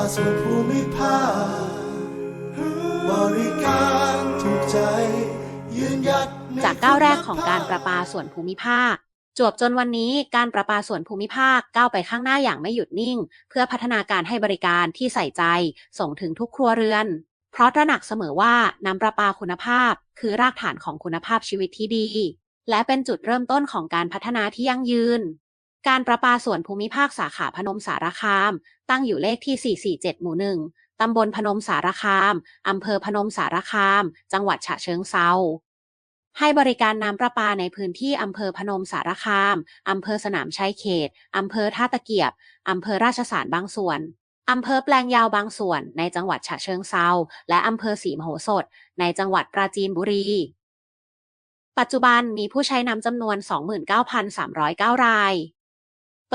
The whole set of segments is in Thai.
าส่วนภูมิภาคบริการถูกใจ ยืนหยัดจากก้าวแรกของการประปาส่วนภูมิภาค จวบจนวันนี้การประปาส่วนภูมิภาคก้าวไปข้างหน้าอย่างไม่หยุดนิ่ง เพื่อพัฒนาการให้บริการที่ใส่ใจส่งถึงทุกครัวเรือน เพราะตระหนักเสมอว่าน้ำประปาคุณภาพ คือรากฐานของคุณภาพชีวิตที่ดี และเป็นจุดเริ่มต้นของการพัฒนาที่ยั่งยืน การประปาส่วนภูมิภาคสาขาพนมสารคาม ตั้งอยู่เลขที่ 447 หมู่หนึ่งตำบลพนมสารคาม อำเภอพนมสารคาม จังหวัดฉะเชิงเซาให้บริการน้ำประปาในพื้นที่อำเภอพนมสารคาม อำเภอสนามชัยเขต อำเภอท่าตะเกียบ อำเภอราชสารบางส่วน อำเภอแปลงยาวบางส่วน ในจังหวัดฉะเชิงเซา และอำเภอสีมโหสถ ในจังหวัดปราจีนบุรี ปัจจุบันมีผู้ใช้น้ำจำนวน 29,309 ราย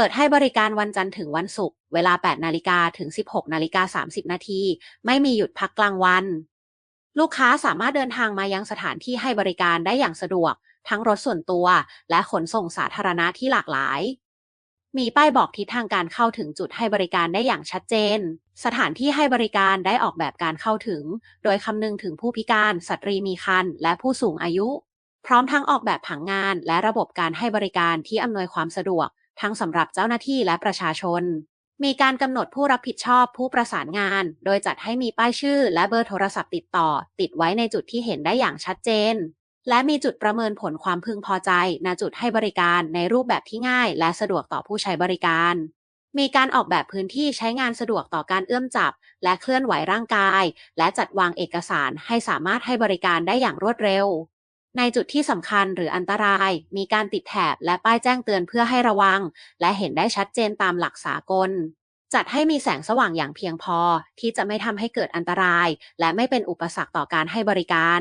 เปิดให้บริการวันจันทร์ถึงวันศุกร์เวลา 8 นาฬิกาถึง 16 นาฬิกา 30 นาที ไม่มีหยุดพักกลางวัน ลูกค้าสามารถเดินทางมายังสถานที่ให้บริการได้อย่างสะดวก ทั้งรถส่วนตัว และขนส่งสาธารณะที่หลากหลาย มีป้ายบอกทิศทางการเข้าถึงจุดให้บริการได้อย่างชัดเจน สถานที่ให้บริการได้ออกแบบการเข้าถึง โดยคำนึงถึงผู้พิการ สตรีมีครรภ์และผู้สูงอายุ พร้อมทั้งออกแบบผังงานและระบบการให้บริการที่อำนวยความสะดวก ทั้งสำหรับเจ้าหน้าที่และประชาชน มีการกำหนดผู้รับผิดชอบผู้ประสานงาน โดยจัดให้มีป้ายชื่อและเบอร์โทรศัพท์ติดต่อ ติดไว้ในจุดที่เห็นได้อย่างชัดเจน และมีจุดประเมินผลความพึงพอใจณจุดให้บริการในรูปแบบที่ง่าย และสะดวกต่อผู้ใช้บริการมีการออกแบบพื้นที่ใช้งานสะดวกต่อการเอื้อมจับ และเคลื่อนไหวร่างกาย และจัดวางเอกสารให้สามารถให้บริการได้อย่างรวดเร็ว ในจุดที่สำคัญหรืออันตราย มีการติดแถบและป้ายแจ้งเตือนเพื่อให้ระวัง และเห็นได้ชัดเจนตามหลักสากล จัดให้มีแสงสว่างอย่างเพียงพอ ที่จะไม่ทำให้เกิดอันตราย และไม่เป็นอุปสรรคต่อการให้บริการ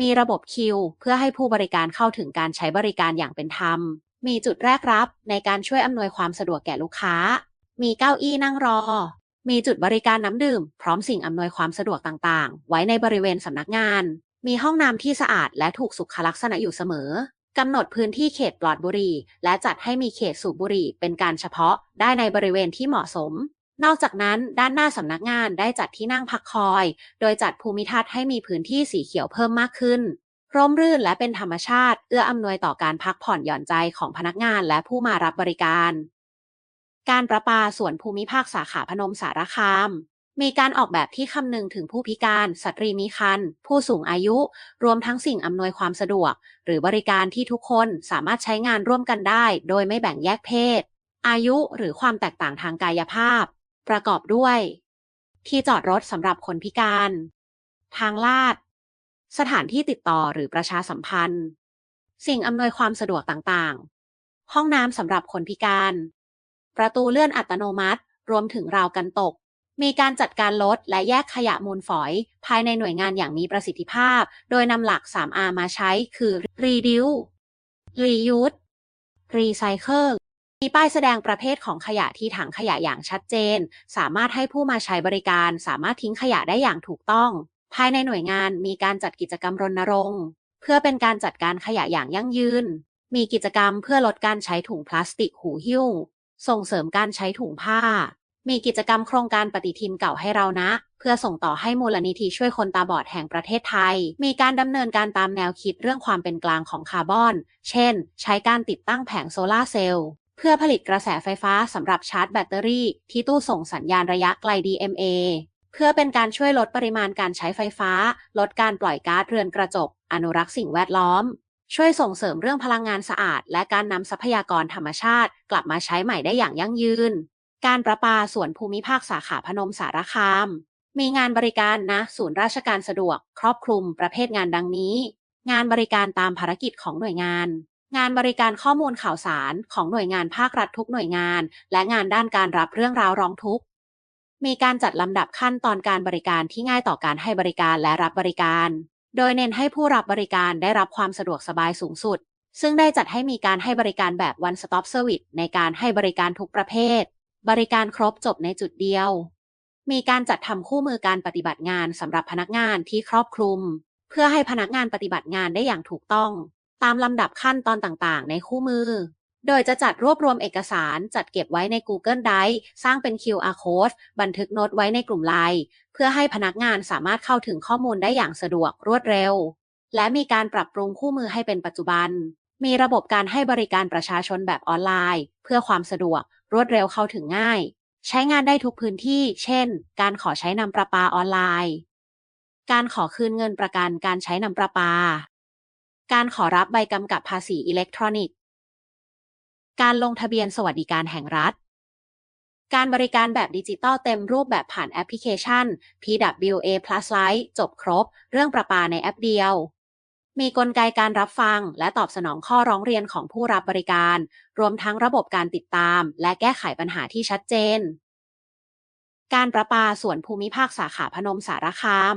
มีระบบคิว เพื่อให้ผู้บริการเข้าถึงการใช้บริการอย่างเป็นธรรม มีจุดแรกรับ ในการช่วยอำนวยความสะดวกแก่ลูกค้า มีเก้าอี้นั่งรอมีจุดบริการน้ำดื่ม พร้อมสิ่งอำนวยความสะดวกต่างๆ ไว้ในบริเวณสำนักงาน มีห้องน้ำที่สะอาดและถูกสุขลักษณะอยู่เสมอกำหนดพื้นที่เขตปลอดบุหรี่ และจัดให้มีเขตสูบบุหรี่เป็นการเฉพาะได้ในบริเวณที่เหมาะสม นอกจากนั้นด้านหน้าสำนักงานได้จัดที่นั่งพักคอย โดยจัดภูมิทัศน์ให้มีพื้นที่สีเขียวเพิ่มมากขึ้น ร่มรื่นและเป็นธรรมชาติ เอื้ออำนวยต่อการพักผ่อนหย่อนใจของพนักงานและผู้มารับบริการ การประปาส่วนภูมิภาคสาขาพนมสารคาม มีการออกแบบที่คำนึงถึงผู้พิการ สตรีมีครรภ์ผู้สูงอายุ รวมทั้งสิ่งอำนวยความสะดวก หรือบริการที่ทุกคนสามารถใช้งานร่วมกันได้ โดยไม่แบ่งแยกเพศ อายุหรือความแตกต่างทางกายภาพ ประกอบด้วย ที่จอดรถสำหรับคนพิการ ทางลาด สถานที่ติดต่อหรือประชาสัมพันธ์ สิ่งอำนวยความสะดวกต่างๆ ห้องน้ำสำหรับคนพิการ ประตูเลื่อนอัตโนมัติ รวมถึงราวกันตก มีการจัดการลดและแยกขยะมูลฝอย ภายในหน่วยงานอย่างมีประสิทธิภาพ โดยนำหลัก 3R มาใช้คือ reduce reuse recycle มีป้ายแสดงประเภทของขยะที่ถังขยะอย่างชัดเจน สามารถให้ผู้มาใช้บริการสามารถทิ้งขยะได้อย่างถูกต้อง ภายในหน่วยงานมีการจัดกิจกรรมรณรงค์ เพื่อเป็นการจัดการขยะอย่างยั่งยืน มีกิจกรรมเพื่อลดการใช้ถุงพลาสติกหูหิ้ว ส่งเสริมการใช้ถุงผ้า มีกิจกรรมโครงการปฏิทินเก่าให้เรานะ เพื่อส่งต่อให้มูลนิธิช่วยคนตาบอดแห่งประเทศไทย มีการดำเนินการตามแนวคิดเรื่องความเป็นกลางของคาร์บอน เช่น ใช้การติดตั้งแผงโซลาร์เซลล์เพื่อผลิตกระแสไฟฟ้าสำหรับชาร์จแบตเตอรี่ ที่ตู้ส่งสัญญาณระยะไกล DMA เพื่อเป็นการช่วยลดปริมาณการใช้ไฟฟ้า ลดการปล่อยก๊าซเรือนกระจก อนุรักษ์สิ่งแวดล้อม ช่วยส่งเสริมเรื่องพลังงานสะอาด และการนำทรัพยากรธรรมชาติ กลับมาใช้ใหม่ได้อย่างยั่งยืน การประปาส่วนภูมิภาคสาขาพนมสารคาม มีงานบริการนะศูนย์ราชการสะดวก ครอบคลุมประเภทงานดังนี้ งานบริการตามภารกิจของหน่วยงาน งานบริการข้อมูลข่าวสารของหน่วยงานภาครัฐทุกหน่วยงาน และงานด้านการรับเรื่องราวร้องทุกข์มีการจัดลำดับขั้นตอนการบริการที่ง่ายต่อการให้บริการและรับบริการ โดยเน้นให้ผู้รับบริการได้รับความสะดวกสบายสูงสุด ซึ่งได้จัดให้มีการให้บริการแบบ one stop service ในการให้บริการทุกประเภท บริการครบจบในจุดเดียว มีการจัดทำคู่มือการปฏิบัติงานสำหรับพนักงานที่ครอบคลุม เพื่อให้พนักงานปฏิบัติงานได้อย่างถูกต้อง ตามลำดับขั้นตอนต่างๆ ในคู่มือ โดยจะจัดรวบรวมเอกสารจัดเก็บไว้ใน Google Drive สร้างเป็น QR Code บันทึกโน้ตไว้ในกลุ่มไลน์เพื่อให้พนักงานสามารถเข้าถึงข้อมูลได้อย่างสะดวกรวดเร็ว และมีการปรับปรุงคู่มือให้เป็นปัจจุบันมีระบบการให้บริการประชาชนแบบออนไลน์ เพื่อความสะดวก รวดเร็วเข้าถึงง่าย ใช้งานได้ทุกพื้นที่ เช่น การขอใช้นำประปาออนไลน์ การขอคืนเงินประกันการใช้นำประปา การขอรับใบกำกับภาษีอิเล็กทรอนิกส์ การลงทะเบียนสวัสดิการแห่งรัฐ การบริการแบบดิจิตอลเต็มรูปแบบผ่านแอปพลิเคชัน PWA Plus Lite จบครบ เรื่องประปาในแอปเดียว มีกลไกการรับฟัง และตอบสนองข้อร้องเรียนของผู้รับบริการ รวมทั้งระบบการติดตาม และแก้ไขปัญหาที่ชัดเจน การประปาส่วนภูมิภาคสาขาพนมสารคาม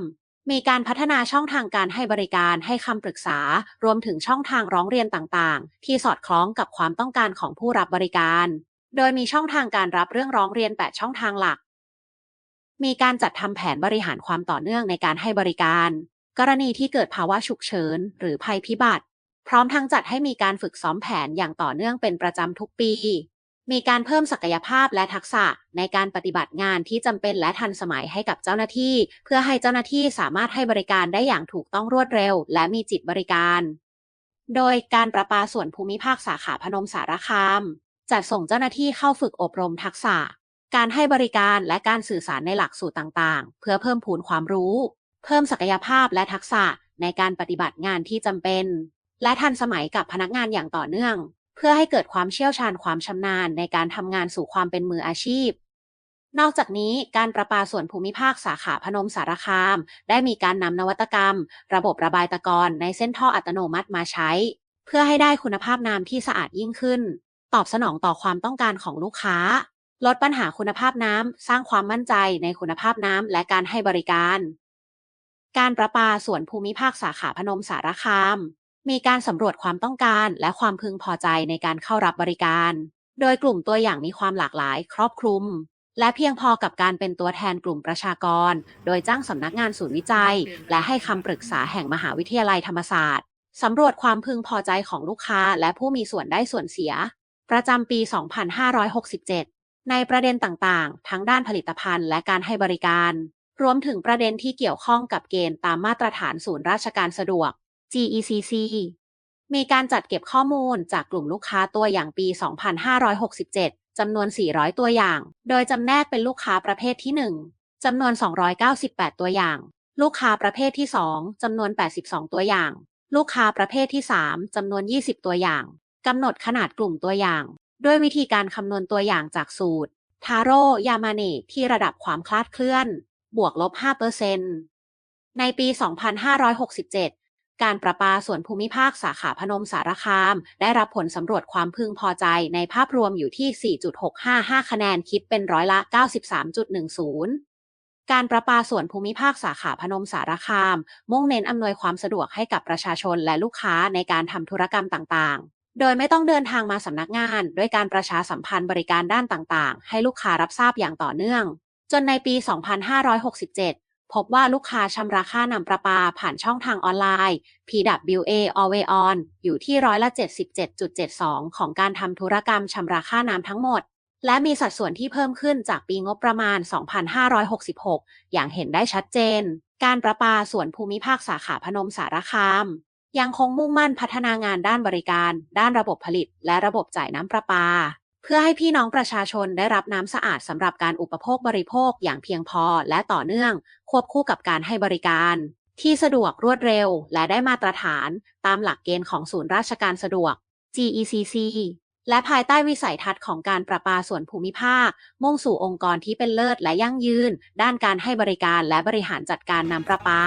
มีการพัฒนาช่องทางการให้บริการให้คำปรึกษา รวมถึงช่องทางร้องเรียนต่างๆ ที่สอดคล้องกับความต้องการของผู้รับบริการ โดยมีช่องทางการรับเรื่องร้องเรียน 8 ช่องทางหลัก มีการจัดทำแผนบริหารความต่อเนื่องในการให้บริการ กรณีที่เกิดภาวะฉุกเฉินหรือภัยพิบัติ พร้อมทั้งจัดให้มีการฝึกซ้อมแผนอย่างต่อเนื่องเป็นประจำทุกปี มีการเพิ่มศักยภาพและทักษะในการปฏิบัติงานที่จำเป็นและทันสมัยให้กับเจ้าหน้าที่ เพื่อให้เจ้าหน้าที่สามารถให้บริการได้อย่างถูกต้องรวดเร็ว และมีจิตบริการ โดยการประปาส่วนภูมิภาคสาขาพนมสารคามจัดส่งเจ้าหน้าที่เข้าฝึกอบรมทักษะ การให้บริการและการสื่อสารในหลักสูตรต่างๆ เพื่อเพิ่มพูนความรู้ เพิ่มศักยภาพและทักษะในการปฏิบัติงานที่จำเป็น และทันสมัยกับพนักงานอย่างต่อเนื่อง เพื่อให้เกิดความเชี่ยวชาญความชำนาญในการทำงานสู่ความเป็นมืออาชีพ นอกจากนี้การประปาส่วนภูมิภาคสาขาพนมสารคาม ได้มีการนำนวัตกรรม ระบบระบายตะกอนในเส้นท่ออัตโนมัติมาใช้ เพื่อให้ได้คุณภาพน้ำที่สะอาดยิ่งขึ้น ตอบสนองต่อความต้องการของลูกค้า ลดปัญหาคุณภาพน้ำสร้างความมั่นใจในคุณภาพน้ำและการให้บริการ การประปาส่วนภูมิภาคสาขาพนมสารคาม มีการสำรวจความต้องการและความพึงพอใจในการเข้ารับบริการ โดยกลุ่มตัวอย่างมีความหลากหลาย ครอบคลุม และเพียงพอกับการเป็นตัวแทนกลุ่มประชากร โดยจ้างสำนักงานศูนย์วิจัย และให้คำปรึกษาแห่งมหาวิทยาลัยธรรมศาสตร์สำรวจความพึงพอใจของลูกค้าและผู้มีส่วนได้ส่วนเสีย ประจำปี 2567 ในประเด็นต่างๆ ทั้งด้านผลิตภัณฑ์และการให้บริการ รวมถึงประเด็นที่เกี่ยวข้องกับเกณฑ์ตามมาตรฐานศูนย์ราชการสะดวก GECC มีการจัดเก็บข้อมูลจากกลุ่มลูกค้าตัวอย่างปี 2567 จำนวน 400 ตัวอย่าง โดยจำแนกเป็นลูกค้าประเภทที่ 1 จำนวน 298 ตัวอย่าง ลูกค้าประเภทที่ 2 จำนวน 82 ตัวอย่าง ลูกค้าประเภทที่ 3 จำนวน 20 ตัวอย่าง กำหนดขนาดกลุ่มตัวอย่าง ด้วยวิธีการคำนวณตัวอย่างจากสูตร ทาโร่ ยามาเนะที่ระดับความคลาดเคลื่อน บวกลบ5%ในปี 2567 การประปาส่วนภูมิภาคสาขาพนมสารคาม ได้รับผลสำรวจความพึงพอใจในภาพรวมอยู่ที่ 4.655 คะแนนคิดเป็นร้อยละ 93.10การประปาส่วนภูมิภาคสาขาพนมสารคาม มุ่งเน้นอำนวยความสะดวกให้กับประชาชนและลูกค้าในการทำธุรกรรมต่างๆ โดยไม่ต้องเดินทางมาสำนักงาน ด้วยการประชาสัมพันธ์บริการด้านต่างๆ ให้ลูกค้ารับทราบอย่างต่อเนื่อง จนในปี 2567 พบว่าลูกค้าชำระค่านำประปาผ่านช่องทางออนไลน์ PWA Always On อยู่ที่ร้อยละ 77.72 ของการทำธุรกรรมชำระค่าน้ำทั้งหมด และมีสัดส่วนที่เพิ่มขึ้นจากปีงบประมาณ 2566 อย่างเห็นได้ชัดเจน การประปาส่วนภูมิภาคสาขาพนมสารคามยังคงมุ่งมั่นพัฒนางานด้านบริการ ด้านระบบผลิต และระบบจ่ายน้ำประปา เพื่อให้พี่น้องประชาชนได้รับน้ำสะอาดสำหรับการอุปโภคบริโภคอย่างเพียงพอและต่อเนื่อง ควบคู่กับการให้บริการ ที่สะดวกรวดเร็ว และได้มาตรฐาน ตามหลักเกณฑ์ของศูนย์ราชการสะดวก GECC และภายใต้วิสัยทัศน์ของการประปาส่วนภูมิภาค มุ่งสู่องค์กรที่เป็นเลิศและยั่งยืน ด้านการให้บริการและบริหารจัดการน้ำประปา